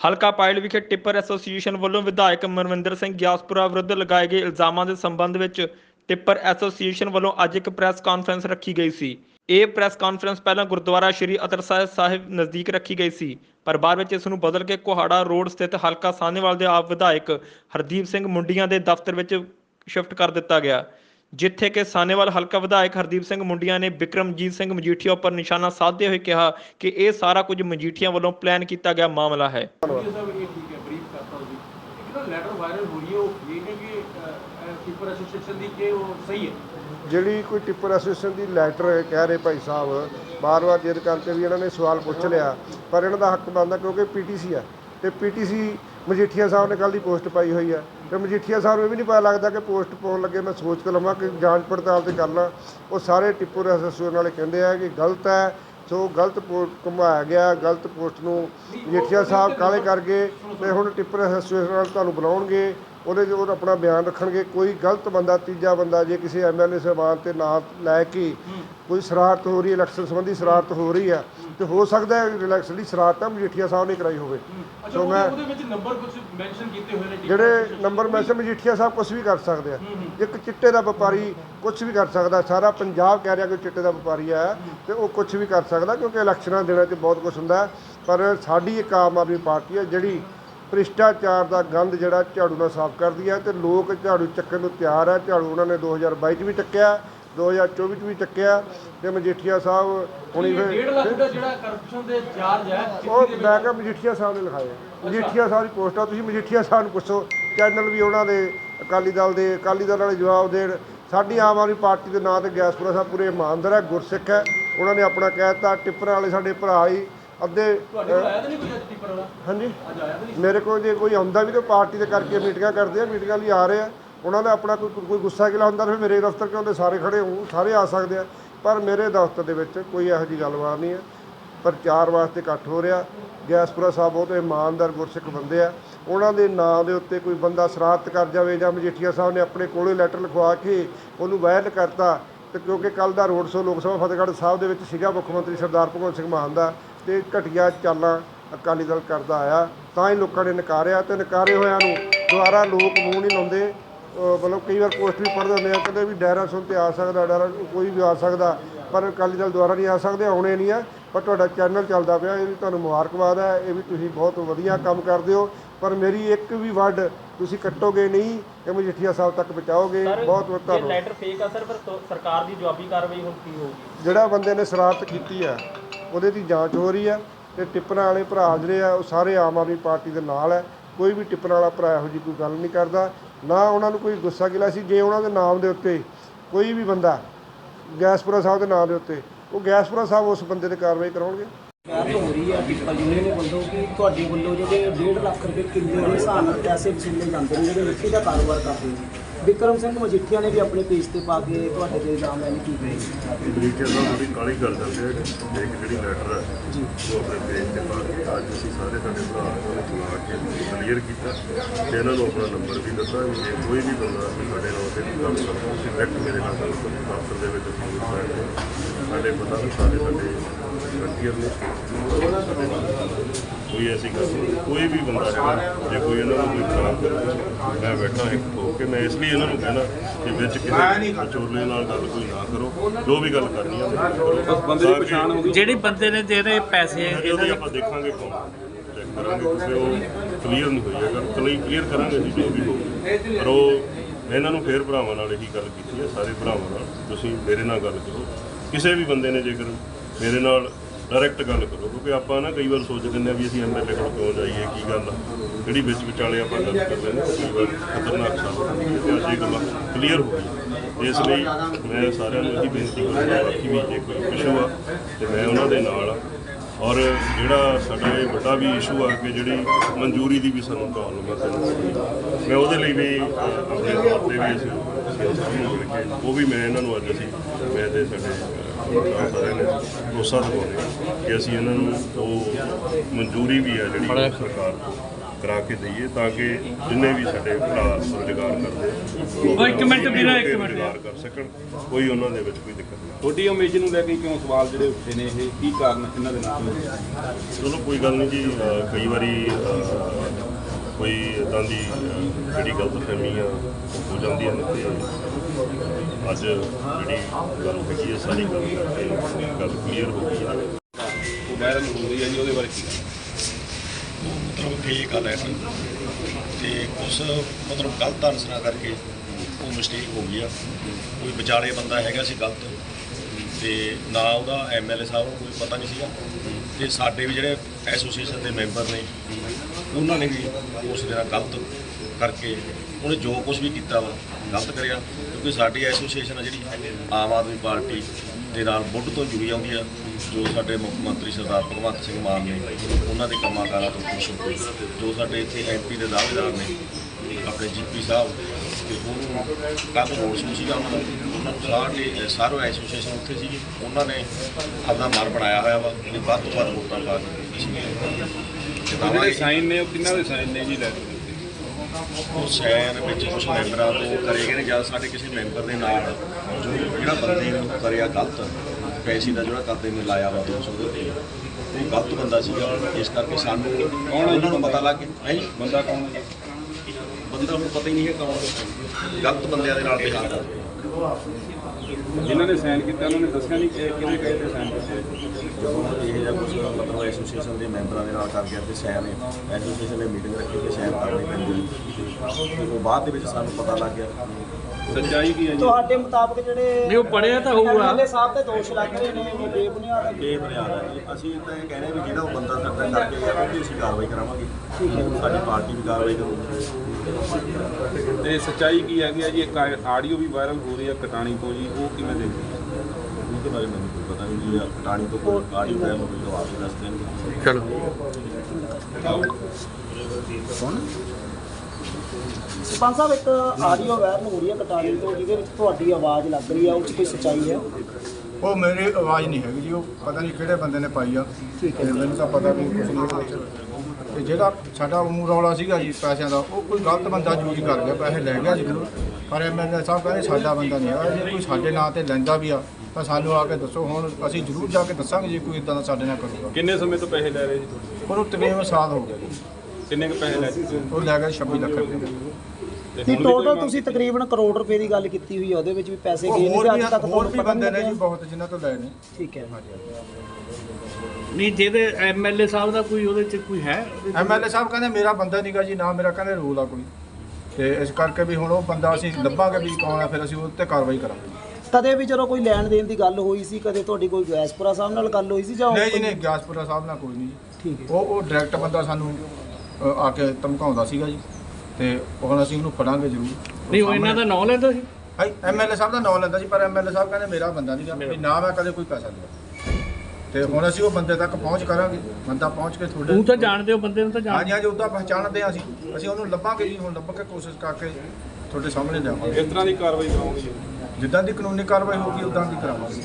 ਹਲਕਾ ਪਾਇਲ ਵਿਖੇ tipper association ਵੱਲੋਂ ਵਿਧਾਇਕ ਮਨਵਿੰਦਰ ਸਿੰਘ ਗਿਆਸਪੁਰਾ ਵਿਰੁੱਧ ਲਗਾਏ ਗਏ ਇਲਜ਼ਾਮਾਂ ਦੇ ਸੰਬੰਧ ਵਿੱਚ ਟਿੱਪਰ ਐਸੋਸੀਏਸ਼ਨ ਵੱਲੋਂ ਅੱਜ ਇੱਕ ਪ੍ਰੈਸ ਕਾਨਫਰੰਸ ਰੱਖੀ ਗਈ ਸੀ। ਇਹ ਪ੍ਰੈਸ ਕਾਨਫਰੰਸ ਪਹਿਲਾਂ ਗੁਰਦੁਆਰਾ ਸ਼੍ਰੀ ਅਤਰਸਾਹਿਬ ਸਾਹਿਬ ਨਜ਼ਦੀਕ ਰੱਖੀ ਗਈ ਸੀ, ਪਰ ਬਾਅਦ ਵਿੱਚ ਇਸ ਨੂੰ ਬਦਲ ਕੇ ਕੋਹਾੜਾ ਰੋਡ ਸਥਿਤ ਹਲਕਾ ਸਾਹਨੇਵਾਲ ਦੇ ਆਪ ਵਿਧਾਇਕ ਹਰਦੀਪ ਸਿੰਘ ਮੁੰਡੀਆਂ ਦੇ ਦਫ਼ਤਰ ਵਿੱਚ ਸ਼ਿਫਟ ਕਰ ਦਿੱਤਾ ਗਿਆ। ਜਿੱਥੇ ਕਿ ਸਾਨੇਵਾਲ ਹਲਕਾ ਵਿਧਾਇਕ ਹਰਦੀਪ ਸਿੰਘ ਮੁੰਡੀਆਂ ਨੇ ਵਿਕਰਮਜੀਤ ਸਿੰਘ ਮਜੀਠੀਆ ਉੱਪਰ ਨਿਸ਼ਾਨਾ ਸਾਧਦੇ ਹੋਏ ਕਿਹਾ ਕਿ ਇਹ ਸਾਰਾ ਕੁਝ ਮਜੀਠੀਆ ਵੱਲੋਂ ਪਲਾਨ ਕੀਤਾ ਗਿਆ ਮਾਮਲਾ ਹੈ। ਇਹ ਸਭ ਇਹ ਠੀਕ ਹੈ ਬਰੀਫ ਕਰਤਾ ਤੁਸੀਂ। ਇੱਕ ਨਾ ਲੈਟਰ ਵਾਇਰਲ ਹੋ ਰਹੀ ਹੈ ਉਹ ਇਹ ਹੈ ਕਿ ਕੀਪਰ ਐਸੋਸੀਏਸ਼ਨ ਦੀ ਕਿ ਉਹ ਸਹੀ ਹੈ? ਜਿਹੜੀ ਕੋਈ ਟਿੱਪਰ ਐਸੋਸੀਏਸ਼ਨ ਦੀ ਲੈਟਰ ਕਹਿ ਰਹੇ ਭਾਈ ਸਾਹਿਬ ਬਾਰ-ਬਾਰ ਜਿੱਦ ਕਰਕੇ ਵੀ ਇਹਨਾਂ ਨੇ ਸਵਾਲ ਪੁੱਛ ਲਿਆ ਪਰ ਇਹਨਾਂ ਦਾ ਹੱਕ ਬਣਦਾ ਕਿਉਂਕਿ ਪੀਟੀਸੀ ਆ ਤੇ ਪੀਟੀਸੀ ਮਜੀਠੀਆ ਸਾਹਿਬ ਨੇ ਕੱਲ ਦੀ ਪੋਸਟ ਪਾਈ ਹੋਈ ਆ। ਤੇ ਮਜੀਠੀਆ ਸਾਹਿਬ ਨੂੰ ਇਹ ਵੀ ਨਹੀਂ ਪਤਾ ਲੱਗਦਾ ਕਿ ਪੋਸਟ ਪਾਉਣ ਲੱਗੇ ਮੈਂ ਸੋਚ ਕੇ ਲਵਾਂ ਕਿ ਜਾਂਚ ਪੜਤਾਲ ਤੇ ਕਰ ਲਾਂ ਉਹ ਸਾਰੇ ਟਿੱਪਰ ਐਸੋਸੀਏਸ਼ਨ ਵਾਲੇ ਕਹਿੰਦੇ ਆ ਕਿ ਗਲਤ ਹੈ। ਸੋ ਗਲਤ ਪੋਸਟ ਘੁਮਾਇਆ ਗਿਆ, ਗਲਤ ਪੋਸਟ ਨੂੰ ਮਜੀਠੀਆ ਸਾਹਿਬ ਕਾਲੇ ਕਰ ਗਏ ਤੇ ਹੁਣ ਟਿੱਪਰ ਐਸੋਸੀਏਸ਼ਨ ਵਾਲੇ ਤੁਹਾਨੂੰ ਬੁਲਾਉਣਗੇ। ਉਹਦੇ 'ਚ ਉਹ ਆਪਣਾ ਬਿਆਨ ਰੱਖਣਗੇ ਕੋਈ ਗਲਤ ਬੰਦਾ ਤੀਜਾ ਬੰਦਾ ਜੇ ਕਿਸੇ ਐਮਐਲਏ ਸਾਹਿਬਾਨ ਤੇ ਨਾਂ ਲੈ ਕੇ ਕੋਈ ਸ਼ਰਾਰਤ ਹੋ ਰਹੀ ਹੈ ਇਲੈਕਸ਼ਨ ਸੰਬੰਧੀ ਸ਼ਰਾਰਤ ਹੋ ਰਹੀ ਹੈ ਤੇ ਹੋ ਸਕਦਾ ਹੈ ਇਲੈਕਸ਼ਨ ਦੀ ਸ਼ਰਾਰਤ ਤਾਂ ਮਜੀਠੀਆ ਸਾਹਿਬ ਨੇ ਕਰਾਈ ਹੋਵੇ। ਸੋ ਮੈਂ ਉਹਦੇ ਵਿੱਚ ਨੰਬਰ ਕੁਝ ਮੈਂਸ਼ਨ ਕੀਤੇ ਹੋਏ ਨੇ ਜਿਹੜੇ ਨੰਬਰ ਮੈਸੇਜ ਮਜੀਠੀਆ ਸਾਹਿਬ ਕੁਝ ਵੀ ਕਰ ਸਕਦੇ ਆ। ਇੱਕ ਚਿੱਟੇ ਦਾ ਵਪਾਰੀ ਕੁਝ ਵੀ ਕਰ ਸਕਦਾ ਸਾਰਾ ਪੰਜਾਬ ਕਹਿ ਰਿਹਾ ਕਿ ਚਿੱਟੇ ਦਾ ਵਪਾਰੀ ਹੈ ਤੇ ਉਹ ਕੁਝ ਵੀ ਕਰ ਸਕਦਾ ਕਿਉਂਕਿ ਇਲੈਕਸ਼ਨਾਂ ਦੇ ਵਿੱਚ ਬਹੁਤ ਕੁਝ ਹੁੰਦਾ। ਪਰ ਸਾਡੀ ਇੱਕ ਆਮ ਆਦਮੀ ਪਾਰਟੀ ਹੈ ਜਿਹੜੀ ਭ੍ਰਿਸ਼ਟਾਚਾਰ ਦਾ ਗੰਦ ਜਿਹੜਾ ਝਾੜੂ ਨਾਲ ਸਾਫ਼ ਕਰਦੀ ਹੈ ਤੇ ਲੋਕ ਝਾੜੂ ਚੱਕਣ ਨੂੰ ਤਿਆਰ ਹੈ ਝਾੜੂ ਉਹਨਾਂ ਨੇ 2022 ਚ ਵੀ ਚੱਕਿਆ 2024 ਚ ਵੀ ਚੱਕਿਆ ਤੇ ਮਜੀਠੀਆ ਸਾਹਿਬ ਹੁਣੀ ਇਹ ਡੇਢ ਲੱਖ ਫਿਰ ਦਾ ਜਿਹੜਾ ਕਰਪਸ਼ਨ ਦੇ ਚਾਰਜ ਹੈ ਉਹ ਮੈਂ ਕਿਹਾ ਮਜੀਠੀਆ ਸਾਹਿਬ ਨੇ ਲਿਖਾਇਆ ਮਜੀਠੀਆ ਸਾਹਿਬ ਦੀ ਪੋਸਟ ਆ ਤੁਸੀਂ ਮਜੀਠੀਆ ਸਾਹਿਬ ਨੂੰ ਪੁੱਛੋ ਚੈਨਲ ਵੀ ਉਹਨਾਂ ਦੇ ਅਕਾਲੀ ਦਲ ਦੇ ਅਕਾਲੀ ਦਲ ਵਾਲੇ ਜਵਾਬ ਦੇਣ। ਸਾਡੀ ਆਮ ਆਦਮੀ ਪਾਰਟੀ ਦੇ ਨਾਂ ਤੇ ਗਿਆਸਪੁਰਾ ਸਾਹਿਬ ਪੂਰੇ ਇਮਾਨਦਾਰ ਹੈ ਗੁਰਸਿੱਖ ਹੈ ਉਹਨਾਂ ਨੇ ਆਪਣਾ ਕਹਿ ਦਿੱਤਾ ਟਿੱਪਰਾਂ ਵਾਲੇ ਸਾਡੇ ਭਰਾ ਹੀ ਅੱਧੇ ਤੁਹਾਡੇ ਕੋਲ ਆਇਆ ਤਾਂ ਨਹੀਂ ਕੋਈ ਅੱਜ ਟਿੱਪਰ ਵਾਲਾ? ਹਾਂਜੀ। ਅੱਜ ਆਇਆ ਤਾਂ ਨਹੀਂ? ਮੇਰੇ ਕੋਲ ਜੇ ਕੋਈ ਆਉਂਦਾ ਵੀ ਤਾਂ ਪਾਰਟੀ ਦੇ ਕਰਕੇ ਮੀਟਿੰਗਾਂ ਕਰਦੇ ਆ ਮੀਟਿੰਗਾਂ ਲਈ ਆ ਰਹੇ ਆ। ਉਹਨਾਂ ਦਾ ਆਪਣਾ ਕੋਈ ਕੋਈ ਗੁੱਸਾ ਗਿਲਾ ਹੁੰਦਾ ਤਾਂ ਫਿਰ ਮੇਰੇ ਦਫ਼ਤਰ ਕਿਉਂ ਹੁੰਦੇ ਸਾਰੇ ਖੜੇ ਹੋਣ ਸਾਰੇ ਆ ਸਕਦੇ ਆ। ਪਰ ਮੇਰੇ ਦਫ਼ਤਰ ਦੇ ਵਿੱਚ ਕੋਈ ਇਹੋ ਜਿਹੀ ਗੱਲਬਾਤ ਨਹੀਂ ਹੈ ਪ੍ਰਚਾਰ ਵਾਸਤੇ ਇਕੱਠ ਹੋ ਰਿਹਾ। ਗਿਆਸਪੁਰਾ ਸਾਹਿਬ ਬਹੁਤ ਇਮਾਨਦਾਰ ਗੁਰਸਿੱਖ ਬੰਦੇ ਆ। ਉਹਨਾਂ ਦੇ ਨਾਂ ਦੇ ਉੱਤੇ ਕੋਈ ਬੰਦਾ ਸ਼ਰਾਰਤ ਕਰ ਜਾਵੇ ਜਾਂ ਮਜੀਠੀਆ ਸਾਹਿਬ ਨੇ ਆਪਣੇ ਕੋਲੇ ਲੈਟਰ ਲਿਖਵਾ ਕੇ ਉਹਨੂੰ ਵਾਇਰਲ ਕਰਤਾ ਤੇ ਕਿਉਂਕਿ ਕੱਲ ਦਾ ਰੋਡ ਸ਼ੋ ਲੋਕ ਸਭਾ ਫਤਿਹਗੜ੍ਹ ਸਾਹਿਬ ਦੇ ਵਿੱਚ ਸੀਗਾ ਮੁੱਖ ਮੰਤਰੀ ਸਰਦਾਰ ਭਗਵੰਤ ਸਿੰਘ ਮਾਨ ਦਾ ਤੇ ਘਟੀਆ ਚਾਲਾਂ ਅਕਾਲੀ ਦਲ ਕਰਦਾ ਆਇਆ। ਤਾਂ ਹੀ ਲੋਕਾਂ ਨੇ ਨਕਾਰਿਆ ਤੇ ਨਕਾਰੇ ਹੋਇਆਂ ਨੂੰ ਦੁਬਾਰਾ ਲੋਕ ਮੂੰਹ ਨਹੀਂ ਲਾਉਂਦੇ। ਮਤਲਬ ਕਈ ਵਾਰ ਪੋਸਟ ਵੀ ਪੜ੍ਹ ਦਿੰਦੇ ਆ ਕਹਿੰਦੇ ਵੀ ਡੈਰਾ ਸੁਣ ਤੇ ਆ ਸਕਦਾ ਡੈਰਾ ਕੋਈ ਵੀ ਆ ਸਕਦਾ ਪਰ ਅਕਾਲੀ ਦਲ ਦੁਆਰਾ ਨਹੀਂ ਆ ਸਕਦੇ ਆਉਣੇ ਨਹੀਂ ਆ। ਪਰ ਤੁਹਾਡਾ ਚੈਨਲ ਚੱਲਦਾ ਪਿਆ ਇਹ ਵੀ ਤੁਹਾਨੂੰ ਮੁਬਾਰਕਬਾਦ ਹੈ ਇਹ ਵੀ ਤੁਸੀਂ ਬਹੁਤ ਵਧੀਆ ਕੰਮ ਕਰਦੇ ਹੋ। ਪਰ ਮੇਰੀ ਇੱਕ ਵੀ ਵਰਡ ਤੁਸੀਂ ਕੱਟੋਗੇ ਨਹੀਂ ਇਹ ਮਜੀਠੀਆ ਸਾਹਿਬ ਤੱਕ ਪਹੁੰਚਾਓਗੇ। ਬਹੁਤ ਬਹੁਤ ਧੰਨਵਾਦ। ਲੈਟਰ ਫੇਕ ਆ ਸਰ ਪਰ ਸਰਕਾਰ ਦੀ ਜਵਾਬੀ ਕਾਰਵਾਈ ਹੁਣ ਕੀ ਹੋਊਗੀ? ਜਿਹੜਾ ਬੰਦੇ ਨੇ ਸ਼ਰਾਰਤ ਕੀਤੀ ਆ ਉਹਦੇ ਦੀ ਜਾਂਚ ਹੋ ਰਹੀ ਹੈ ਤੇ ਟਿੱਪਰਾਂ ਵਾਲੇ ਭਰਾ ਜਿਹੜੇ ਆ, ਉਹ ਸਾਰੇ ਆਮ ਆਦਮੀ ਪਾਰਟੀ ਦੇ ਨਾਲ ਹੈ ਕੋਈ ਵੀ ਟਿੱਪਰਾਂ ਵਾਲਾ ਭਰਾ ਇਹੋ ਜਿਹੀ ਕੋਈ ਗੱਲ ਨਹੀਂ ਕਰਦਾ। ਨਾ ਉਹਨਾਂ ਨੂੰ ਕੋਈ ਗੁੱਸਾ ਗਿਲਾ ਸੀ ਜੇ ਉਹਨਾਂ ਦੇ ਨਾਮ ਦੇ ਉੱਤੇ ਕੋਈ ਵੀ ਬੰਦਾ ਗੈਸਪੁਰਾ ਸਾਹਿਬ ਦੇ ਨਾਮ ਦੇ ਉੱਤੇ, ਉਹ ਗੈਸਪੁਰਾ ਸਾਹਿਬ ਉਸ ਬੰਦੇ ਤੇ ਕਾਰਵਾਈ ਕਰਾਉਣਗੇ। ਗੱਲ ਹੋ ਰਹੀ ਹੈ ਪਿਛਲਾ ਜ਼ਿਲ੍ਹੇ ਦੇ ਵੱਲੋਂ ਕਿ ਤੁਹਾਡੇ ਵੱਲੋਂ ਜਿਹੜੇ 1.5 ਲੱਖ ਰੁਪਏ ਕਿੱਲੇ ਦੇ ਹਿਸਾਬ ਨਾਲ ਪੈਸੇ ਵਸੂਲੇ ਜਾਂਦੇ ਨੇ, ਜਿਹੜੇ ਮਿੱਟੀ ਦਾ ਕਾਰੋਬਾਰ ਕਰਦੇ ਨੇ। ਵਿਕਰਮ ਸਿੰਘ ਮਜੀਠੀਆ ਨੇ ਵੀ ਆਪਣੇ ਪੇਜ ਤੇ ਪਾ ਕੇ ਤੁਹਾਡੇ ਤੇ ਇਲਜ਼ਾਮ ਲਾਏ ਨੇ ਕੀ ਕਹੇ ਬਰੀਕੇ ਦਾ ਥੋੜੀ ਕਾਲੀ ਕਰ ਦਿੰਦੇ ਆ ਕਿ ਇੱਕ ਜਿਹੜੀ ਲੈਟਰ ਹੈ ਉਹ ਆਪਣੇ ਪੇਜ ਤੇ ਪਾ ਕੇ ਅੱਜ ਅਸੀਂ ਸਾਰੇ ਸਾਡੇ ਭਰਾ ਨੂੰ ਬੁਲਾ ਕੇ ਕਲੀਅਰ ਕੀਤਾ ਤੇ ਇਹਨਾਂ ਨੂੰ ਆਪਣਾ ਨੰਬਰ ਵੀ ਦਿੱਤਾ। ਵੀ ਜੇ ਕੋਈ ਵੀ ਬੰਦਾ ਕੋਈ ਸਾਡੇ ਨਾਲ ਤੇ ਗੱਲ ਕਰਦਾ ਤੁਸੀਂ ਡਾਇਰੈਕਟ ਮੇਰੇ ਨਾਲ ਗੱਲ ਕਰੋ ਦਫ਼ਤਰ ਦੇ ਵਿੱਚ ਅਸੀਂ ਬੈਠ ਕੇ ਸਾਡੇ ਪਤਾ ਵੀ ਸਾਰੇ ਸਾਡੇ ਵਰਕੀਅਰ ਨੇ। ਕੋਈ ਐਸੀ ਗੱਲ ਨਹੀਂ। ਕੋਈ ਵੀ ਬੰਦਾ ਹੈਗਾ ਜੇ ਕੋਈ ਇਹਨਾਂ ਨੂੰ ਕੋਈ ਖਰਾਬ ਕਰੂਗਾ ਮੈਂ ਬੈਠਾ ਇੱਕ ਹੋ ਕੇ ਮੈਂ ਇਸ ਲਈ ਇਹਨਾਂ ਨੂੰ ਕਹਿਣਾ ਕਿ ਵਿੱਚ ਕਿਸੇ ਵਿਚੋਲੇ ਨਾਲ ਗੱਲ ਕੋਈ ਨਾ ਕਰੋ। ਜੋ ਵੀ ਗੱਲ ਕਰਨੀ ਹੈ ਬਸ ਬੰਦੇ ਦੀ ਪਛਾਣ ਹੋ ਗਈ। ਜਿਹੜੇ ਬੰਦੇ ਨੇ ਜਿਹੜੇ ਪੈਸੇ ਇਹਦੇ ਆਪਾਂ ਦੇਖਾਂਗੇ ਕੌਣ। ਚੈੱਕ ਕਰਾਂਗੇ ਕਿਉਂਕਿ ਉਹ ਕਲੀਅਰ ਨਹੀਂ ਹੋਈ ਹੈਗਾ। ਕਲੀਅਰ ਕਰਾਂਗੇ ਅਸੀਂ ਜੋ ਵੀ ਹੋਊ। ਪਰ ਉਹ ਇਹਨਾਂ ਨੂੰ ਫੇਰ ਭਰਾਵਾਂ ਨਾਲ ਇਹੀ ਗੱਲ ਕੀਤੀ ਹੈ ਸਾਰੇ ਭਰਾਵਾਂ ਨਾਲ। ਤੁਸੀਂ ਮੇਰੇ ਨਾਲ ਗੱਲ ਕਰੋ। ਕਿਸੇ ਵੀ ਬੰਦੇ ਨੇ ਜੇਕਰ ਮੇਰੇ ਨਾਲ ਡਾਇਰੈਕਟ ਗੱਲ ਕਰੋ ਕਿਉਂਕਿ ਆਪਾਂ ਨਾ ਕਈ ਵਾਰ ਸੋਚ ਦਿੰਦੇ ਆ ਵੀ ਅਸੀਂ ਐਮਐਲਏ ਕੋਲ ਕਿਉਂ ਜਾਈਏ ਕੀ ਗੱਲ ਆ? ਜਿਹੜੀ ਵਿੱਚ ਵਿਚਾਲੇ ਆਪਾਂ ਗੱਲ ਕਰ ਲੈਂਦੇ ਹਾਂ, ਕਈ ਵਾਰ ਖਤਰਨਾਕ ਸਾਬਤ ਹੁੰਦੀ ਹੈ ਅੱਜ ਗੱਲ ਕਲੀਅਰ ਹੋ ਗਈ ਇਸ ਲਈ ਮੈਂ ਸਾਰਿਆਂ ਨੂੰ ਇਹੀ ਬੇਨਤੀ ਕਰੂੰਗਾ ਕਿ ਵੀ ਜੇ ਕੋਈ ਇਸ਼ੂ ਆ ਤੇ ਮੈਂ ਉਹਨਾਂ ਦੇ ਨਾਲ ਆ। ਔਰ ਜਿਹੜਾ ਸਾਡਾ ਇਹ ਵੱਡਾ ਵੀ ਇਸ਼ੂ ਆ ਕਿ ਜਿਹੜੀ ਮਨਜ਼ੂਰੀ ਦੀ ਵੀ ਸਾਨੂੰ ਪ੍ਰੋਬਲਮ ਆ ਮੈਂ ਉਹਦੇ ਲਈ ਵੀ ਆਪਣੇ ਤੌਰ ਤੇ ਵੀ ਅਸੀਂ ਉਹ ਵੀ ਮੈਂ ਇਹਨਾਂ ਨੂੰ ਅੱਜ ਅਸੀਂ ਮੈਂ ਤੇ ਸਾਡੇ ਸਾਰਿਆਂ ਨੇ ਭਰੋਸਾ ਦਿਵਾਉਂਦੇ ਹਾਂ ਕਿ ਅਸੀਂ ਇਹਨਾਂ ਨੂੰ ਉਹ ਮਨਜ਼ੂਰੀ ਵੀ ਆ ਜਿਹੜੀ ਸਰਕਾਰ ਤੋਂ ਕਰਾ ਕੇ ਦਈਏ ਤਾਂ ਕਿ ਜਿੰਨੇ ਵੀ ਸਾਡੇ ਭਰਾ ਰੁਜ਼ਗਾਰ ਕਰਦੇ ਉਹ ਇੱਕ ਮਿੰਟ ਵੀਰੇ, ਇੱਕ ਮਿੰਟ। ਰੁਜ਼ਗਾਰ ਕਰ ਸਕਣ। ਕੋਈ ਉਹਨਾਂ ਦੇ ਵਿੱਚ ਕੋਈ ਦਿੱਕਤ ਨਹੀਂ। ਤੁਹਾਡੀ ਉਮੀਦ ਨੂੰ ਲੈ ਕੇ ਕਿਉਂ ਸਵਾਲ ਜਿਹੜੇ ਉੱਠੇ ਨੇ ਇਹ? ਕੀ ਕਾਰਨ ਇਹਨਾਂ ਦੇ ਨਾਲ? ਚਲੋ ਕੋਈ ਗੱਲ ਨਹੀਂ ਜੀ। ਕਈ ਵਾਰੀ ਕੋਈ ਇਦਾਂ ਦੀ ਜਿਹੜੀ ਗਲਤਫਹਿਮੀ ਆ ਹੋ ਜਾਂਦੀਆਂ ਨੇ ਤੇ ਅੱਜ ਜਿਹੜੀ ਗੱਲ ਹੈਗੀ ਹੈ ਸਾਰੀ ਗੱਲ ਕਰਕੇ ਗੱਲ ਕਲੀਅਰ ਹੋ ਗਈ ਹੈ। ਉਹ ਵਾਇਰਲ ਹੋ ਰਹੀ ਹੈ ਜੀ ਉਹਦੇ ਬਾਰੇ ਕੀ? ਮਤਲਬ ਕਿ ਇਹ ਗੱਲ ਹੈ ਨਾ ਤੇ ਕੁਛ ਮਤਲਬ ਗਲਤ ਅਨਸਰਾਂ ਕਰਕੇ ਉਹ ਮਿਸਟੇਕ ਹੋ ਗਈ ਆ। ਕੋਈ ਵਿਚਾਲੇ ਬੰਦਾ ਹੈਗਾ ਸੀ ਗਲਤ ਤੇ ਨਾ ਉਹਦਾ ਐਮਐਲਏ ਸਾਹਿਬ ਨੂੰ ਕੋਈ ਪਤਾ ਨਹੀਂ ਸੀਗਾ। ਤੇ ਸਾਡੇ ਵੀ ਜਿਹੜੇ ਐਸੋਸੀਏਸ਼ਨ ਦੇ ਮੈਂਬਰ ਨੇ ਉਹਨਾਂ ਨੇ ਵੀ ਉਸ ਦੇ ਨਾਲ ਗਲਤ ਕਰਕੇ ਉਹਨੇ ਜੋ ਕੁਝ ਵੀ ਕੀਤਾ ਵਾ, ਗਲਤ ਕਰਿਆ। ਕਿਉਂਕਿ ਸਾਡੀ ਐਸੋਸੀਏਸ਼ਨ ਆ ਜਿਹੜੀ ਆਮ ਆਦਮੀ ਪਾਰਟੀ ਦੇ ਨਾਲ ਮੁੱਢ ਤੋਂ ਜੁੜੀ ਆਉਂਦੀ ਆ, ਜੋ ਸਾਡੇ ਮੁੱਖ ਮੰਤਰੀ ਸਰਦਾਰ ਭਗਵੰਤ ਸਿੰਘ ਮਾਨ ਨੇ ਉਹਨਾਂ ਦੇ ਕੰਮਾਂ ਕਾਰਾਂ ਤੋਂ ਖੁਸ਼ ਹੋ ਜੋ ਸਾਡੇ ਇੱਥੇ ਐਮਪੀ ਦੇ ਦਾਅਵੇਦਾਰ ਨੇ, ਆਪਣੇ ਜੀਪੀ ਸਾਹਿਬ ਤੇ ਉਹਨੂੰ ਕੱਲ੍ਹ ਰੋਡ ਸ਼ੋ ਸੀਗਾ ਉਹਨਾਂ ਦਾ। ਉਹਨਾਂ ਨੂੰ ਸਾਰੇ, ਸਾਰੋ ਐਸੋਸੀਏਸ਼ਨ ਉੱਥੇ ਸੀਗੀ। ਉਹਨਾਂ ਨੇ ਆਪਣਾ ਮਨ ਬਣਾਇਆ ਹੋਇਆ ਵਾ ਕਿ ਵੱਧ ਤੋਂ ਵੱਧ ਵੋਟਾਂ ਪਾ ਕੇ ਸਾਈਨ ਨੇ ਉਹ, ਕਿੰਨਾਂ ਦੇ ਸਾਈਨ ਨੇ ਜੀ ਲੈਟਰ ਉਹ ਸ਼ਹਿਰ ਵਿੱਚ ਕੁਝ ਮੈਂਬਰਾਂ ਤੋਂ ਕਰੇ ਗਏ ਨੇ ਜਾਂ ਸਾਡੇ ਕਿਸੇ ਮੈਂਬਰ ਦੇ ਨਾਲ ਜੋ ਜਿਹੜਾ ਬੰਦੇ ਨੂੰ ਕਰਿਆ ਗਲਤ, ਪੈਸੇ ਦਾ ਜਿਹੜਾ ਕਰਦੇ ਨੇ ਲਾਇਆ ਵਾ 200 ਦੇ। ਉੱਤੇ ਉਹ ਗਲਤ ਬੰਦਾ ਸੀਗਾ। ਇਸ ਕਰਕੇ ਸਾਨੂੰ ਕੌਣ ਉਹਨਾਂ ਨੂੰ ਪਤਾ ਲੱਗ ਗਿਆ? ਹੈ ਬੰਦਾ ਕੌਣ ਹੈ ਬੰਦਾ ਨੂੰ ਪਤਾ ਹੀ ਨਹੀਂ ਹੈ ਕੌਣ ਗਲਤ ਬੰਦਿਆਂ ਦੇ ਨਾਲ ਬਿਹਾਰ ਕਰਦੇ ਜਿਨ੍ਹਾਂ ਨੇ ਸਾਈਨ ਕੀਤਾ ਉਹਨਾਂ ਨੇ ਦੱਸਿਆ ਨਹੀਂ ਕਿ ਕਿਹਦੇ ਕਹੇ ਤੇ ਸਾਈਨ ਕੀਤੇ। ਜਦੋਂ ਇਹ ਜਿਹਾ ਕੁਝ ਮਤਲਬ ਐਸੋਸੀਏਸ਼ਨ ਦੇ ਮੈਂਬਰਾਂ ਦੇ ਨਾਲ ਕਰ ਗਿਆ ਤੇ ਸੈਨ ਐਸੋਸੀਏਸ਼ਨ ਨੇ ਮੀਟਿੰਗ ਰੱਖੀ ਕਿ ਸੈਨ ਕਰਨੇ ਪੈਂਦੇ ਨੇ। ਉਹ ਬਾਅਦ ਦੇ ਵਿੱਚ ਸਾਨੂੰ ਪਤਾ ਲੱਗ ਗਿਆ। ਸੱਚਾਈ ਕੀ ਹੈ ਜੀ? ਤੁਹਾਡੇ ਮੁਤਾਬਕ ਜਿਹੜੇ ਨਹੀਂ, ਉਹ ਪੜ੍ਹਿਆ ਤਾਂ ਹੋਊਗਾ। ਐਮਐਲਏ ਸਾਹਿਬ ਤੇ ਦੋਸ਼ ਲੱਗ ਰਹੇ ਨੇ ਉਹ ਬੇਬੁਨਿਆਦ ਹੈ। ਇਹ ਬੁਨਿਆਦ ਹੈ ਜੀ। ਅਸੀਂ ਤਾਂ ਇਹ ਕਹਿੰਦੇ ਵੀ ਜਿਹੜਾ ਉਹ ਬੰਦਾ ਸਾਡਾ ਕਰਕੇ ਗਿਆ ਉਹਦੀ ਅਸੀਂ ਕਾਰਵਾਈ ਕਰਾਵਾਂਗੇ। ਠੀਕ ਹੈ ਸਾਡੀ ਪਾਰਟੀ ਵੀ ਕਾਰਵਾਈ ਕਰੂਗੀ। ਤੇ ਸੱਚਾਈ ਕੀ ਹੈਗੀ ਹੈ ਜੀ? ਇੱਕ ਆਡੀਓ ਵੀ ਵਾਇਰਲ ਹੋ ਰਹੀ ਹੈ ਕਟਾਣੀ ਤੋਂ ਜੀ। ਉਹ ਕਿਵੇਂ ਦੇਖਦੇ ਹੋ? ਉਹਦੇ ਬਾਰੇ ਮੈਨੂੰ ਕੋਈ ਪਤਾ ਨਹੀਂ ਜੀ। ਕਟਾਣੀ ਤੋਂ ਕੋਈ ਗਾੜੀ ਹੋਇਆ ਮੈਨੂੰ ਜਵਾਬ ਹੀ ਦੱਸ ਦੇਣਗੇ। ਸਰਪੰਚ ਸਾਹਿਬ ਇੱਕ ਆਡੀਓ ਵਾਇਰਲ ਹੋ ਰਹੀ ਹੈ ਕਟਾਰੀ ਤੋਂ ਜਿਹਦੇ ਵਿੱਚ ਤੁਹਾਡੀ ਆਵਾਜ਼ ਲੱਗ ਰਹੀ ਹੈ ਉਹ 'ਚ ਕੋਈ ਸੱਚਾਈ ਹੈ? ਉਹ ਮੇਰੀ ਆਵਾਜ਼ ਨਹੀਂ ਹੈਗੀ ਜੀ ਉਹ ਪਤਾ ਨਹੀਂ ਕਿਹੜੇ ਬੰਦੇ ਨੇ ਪਾਈ ਆ। ਤੇ ਮੈਨੂੰ ਤਾਂ ਪਤਾ ਵੀ ਕੁਝ ਨਹੀਂ। ਤੇ ਜਿਹੜਾ ਸਾਡਾ ਉਮਰ ਰੌਲਾ ਸੀਗਾ ਜੀ ਪੈਸਿਆਂ ਦਾ ਉਹ ਕੋਈ ਗਲਤ ਬੰਦਾ ਯੂਜ਼ ਕਰ ਗਿਆ ਪੈਸੇ ਲੈ ਗਿਆ ਜ਼ਰੂਰ ਪਰ ਐਮਐਲਏ ਸਾਹਿਬ ਕਹਿੰਦੇ ਸਾਡਾ ਬੰਦਾ ਨਹੀਂ ਹੈਗਾ ਜੇ ਕੋਈ ਸਾਡੇ ਨਾਂ ਤੇ ਲੈਂਦਾ ਵੀ ਆ ਤਾਂ ਸਾਨੂੰ ਆ ਕੇ ਦੱਸੋ ਹੁਣ ਅਸੀਂ ਜ਼ਰੂਰ ਜਾ ਕੇ ਦੱਸਾਂਗੇ ਜੇ ਕੋਈ ਇਦਾਂ ਦਾ ਸਾਡੇ ਨਾਲ ਕਰੂਗਾ। ਕਿੰਨੇ ਸਮੇਂ ਤੋਂ ਪੈਸੇ ਲੈ ਰਹੇ ਜੀ ਤੁਹਾਡੇ? ਉਹਨੂੰ ਤਕਰੀਬਨ ਸਾਲ ਹੋ ਗਿਆ ਜੀ ਕਿੰਨੇ ਕੁ ਪੈਸੇ ਲੈ ਸੀ ਉਹ ਲੈ ਗਿਆ 26 ਲੱਖ ਰੁਪਏ। ਤੇ ਟੋਟਲ ਤੁਸੀਂ ਤਕਰੀਬਨ ਕਰੋੜ ਰੁਪਏ ਦੀ ਗੱਲ ਕੀਤੀ ਹੋਈ ਹੈ ਉਹਦੇ ਵਿੱਚ ਵੀ ਪੈਸੇ ਗਏ ਨੇ ਤੇ ਅੱਜ ਤੱਕ ਹੋਰ ਵੀ ਬੰਦੇ ਨੇ ਜੀ ਬਹੁਤ ਜਿਨ੍ਹਾਂ ਤੋਂ ਲਏ ਨੇ। ਠੀਕ ਹੈ। ਨਹੀਂ ਜਿਹਦੇ ਐਮਐਲਏ ਸਾਹਿਬ ਦਾ ਕੋਈ ਉਹਦੇ ਚ ਕੋਈ ਹੈ? ਐਮਐਲਏ ਸਾਹਿਬ ਕਹਿੰਦੇ ਮੇਰਾ ਬੰਦਾ ਨਹੀਂਗਾ ਜੀ ਨਾ ਮੇਰਾ ਕਹਿੰਦੇ ਰੂਲ ਆ ਕੋਈ। ਤੇ ਇਸ ਕਰਕੇ ਵੀ ਹੁਣ ਉਹ ਬੰਦਾ ਅਸੀਂ ਲੱਭਾਂਗੇ ਵੀ ਕੌਣ ਆ ਫਿਰ ਅਸੀਂ ਉਹਦੇ ਤੇ ਕਾਰਵਾਈ ਕਰਾਂਗੇ। ਕਦੇ ਵੀ ਜਦੋਂ ਕੋਈ ਲੈਣ ਦੇਣ ਦੀ ਗੱਲ ਹੋਈ ਸੀ ਕਦੇ ਤੁਹਾਡੀ ਕੋਈ ਗੈਸਪੁਰਾ ਸਾਹਿਬ ਨਾਲ ਗੱਲ ਹੋਈ ਸੀ ਜਾਂ ਨਹੀਂ ਜੀ ਨਹੀਂ ਗਿਆਸਪੁਰਾ ਸਾਹਿਬ ਨਾਲ ਕੋਈ ਨਹੀਂ ਜੀ। ਠੀਕ ਹੈ। ਉਹ ਉਹ ਡਾਇਰੈਕਟ ਬੰਦਾ ਸਾਨੂੰ ਅ, ਆ ਕੇ ਧਮਕਾਉਂਦਾ ਸੀਗਾ ਜੀ। ਤੇ ਹੁਣ ਅਸੀਂ ਉਹਨੂੰ ਫੜਾਂਗੇ ਜ਼ਰੂਰ। ਨਹੀਂ ਉਹ ਇਹਨਾਂ ਦਾ ਨਾਂ ਲੈਂਦਾ ਸੀ? ਐਮਐਲਏ ਸਾਹਿਬ ਦਾ ਨਾਮ ਲੈਂਦਾ ਜੀ ਪਰ ਐਮਐਲਏ ਸਾਹਿਬ ਕਹਿੰਦੇ ਮੇਰਾ ਬੰਦਾ ਨਹੀਂਗਾ ਵੀ ਨਾ ਮੈਂ ਕਦੇ ਕੋਈ ਪੈਸਾ ਲਿਆ। ਤੇ ਹੁਣ ਅਸੀਂ ਉਹ ਬੰਦੇ ਤੱਕ ਪਹੁੰਚ ਕਰਾਂਗੇ ਬੰਦਾ ਪਹੁੰਚ ਕੇ ਤੁਹਾਡੇ ਤੂੰ ਤਾਂ ਜਾਣਦੇ ਹੋ ਬੰਦੇ ਨੂੰ ਤਾਂ ਹਾਂਜੀ ਹਾਂਜੀ ਉਹਦਾ ਪਛਾਣਦੇ ਹਾਂ ਅਸੀਂ। ਅਸੀਂ ਉਹਨੂੰ ਲੱਭਾਂਗੇ ਜੀ ਹੁਣ ਲੱਭ ਕੇ ਕੋਸ਼ਿਸ਼ ਕਰਕੇ ਤੁਹਾਡੇ ਸਾਹਮਣੇ ਲਿਆਵਾਂਗੇ। ਕਿਸ ਤਰ੍ਹਾਂ ਦੀ ਕਾਰਵਾਈ ਕਰਾਉਂਗੇ ਜੀ। ਜਿੱਦਾਂ ਦੀ ਕਾਨੂੰਨੀ ਕਾਰਵਾਈ ਹੋਊਗੀ ਉਦਾਂ ਦੀ ਕਰਾਵਾਂਗੇ।